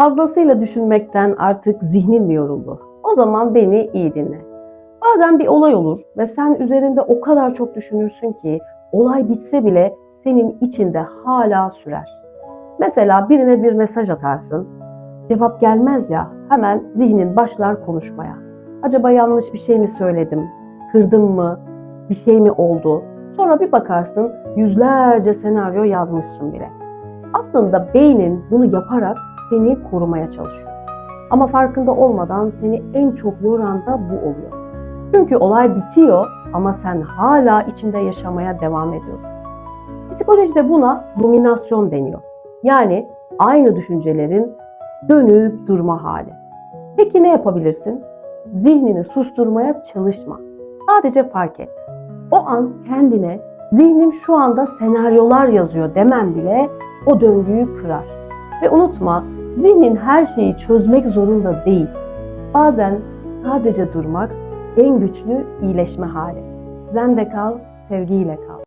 Fazlasıyla düşünmekten artık zihnin yoruldu? O zaman beni iyi dinle. Bazen bir olay olur ve sen üzerinde o kadar çok düşünürsün ki olay bitse bile senin içinde hala sürer. Mesela birine bir mesaj atarsın. Cevap gelmez ya hemen zihnin başlar konuşmaya. Acaba yanlış bir şey mi söyledim? Kırdım mı? Bir şey mi oldu? Sonra bir bakarsın yüzlerce senaryo yazmışsın bile. Aslında beynin bunu yaparak seni korumaya çalışıyor. Ama farkında olmadan seni en çok yoran da bu oluyor. Çünkü olay bitiyor ama sen hala içinde yaşamaya devam ediyorsun. Psikolojide buna ruminasyon deniyor. Yani aynı düşüncelerin dönüp durma hali. Peki ne yapabilirsin? Zihnini susturmaya çalışma. Sadece fark et. O an kendine zihnim şu anda senaryolar yazıyor demen bile o döngüyü kırar. Ve unutma, zihnin her şeyi çözmek zorunda değil. Bazen sadece durmak en güçlü iyileşme hali. Zende kal, sevgiyle kal.